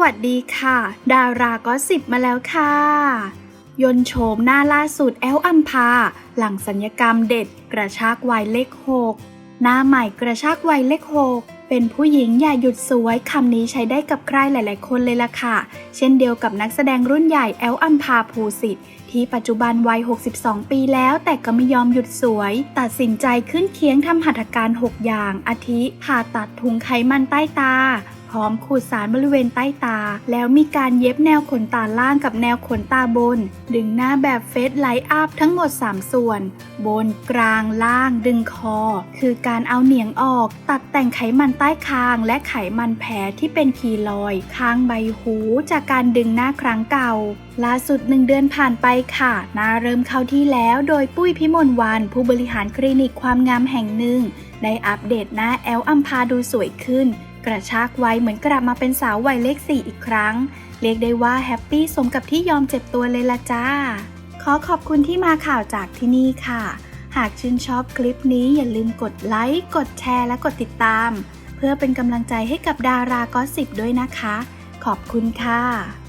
วัสดีค่ะ ดาราก็สิบมาแล้วค่ะ ยนโฉมหน้าล่าสุดแอลอัมพา หลังสัญญกรรมเด็ดกระชากวัยเลขหกหน้าใหม่กระชากวัยเลขหกเป็นผู้หญิงอย่าหยุดสวยคำนี้ใช้ได้กับใครหลาย ๆ คนเลยล่ะค่ะ เช่นเดียวกับนักแสดงรุ่นใหญ่แอลอัมพาภูสิทธิ์ที่ปัจจุบันวัย 62 ปีแล้วแต่ก็ไม่ยอมหยุดสวย ตัดสินใจขึ้นเคียงทำหัตถการ 6 อย่าง อาทิผ่าตัดถุงไขมันใต้ตา พร้อมขูดสารบริเวณใต้ตา แล้วมีการเย็บแนวขนตาล่างกับแนวขนตาบน ดึงหน้าแบบเฟสไลท์อัพทั้งหมด 3 ส่วน บนกลางล่างดึงคอ คือการเอาเหนียงออก ตัดแต่งไขมันใต้คางและไขมันแผลที่เป็นคีลอยด์ข้างใบหูจากการดึงหน้าครั้งเก่าล่าสุดหนึ่งเดือนผ่านไปค่ะนาเริ่มเข้าที่แล้วโดยปุ้ยพิมลวัน ผู้บริหารคลินิกความงามแห่งหนึ่ง ได้อัปเดตหน้าแอลอัมพาดูสวยขึ้น กระชากไว้เหมือนกลับมาเป็นสาววัยเลขสี่อีกครั้ง เรียกได้ว่าแฮปปี้สมกับที่ยอมเจ็บตัวเลยละจ้า ขอขอบคุณที่มาข่าวจากที่นี่ค่ะ หากชื่นชอบคลิปนี้อย่าลืมกดไลค์ กดแชร์ และกดติดตาม เพื่อเป็นกำลังใจให้กับดารากอสิบด้วยนะคะ ขอบคุณค่ะ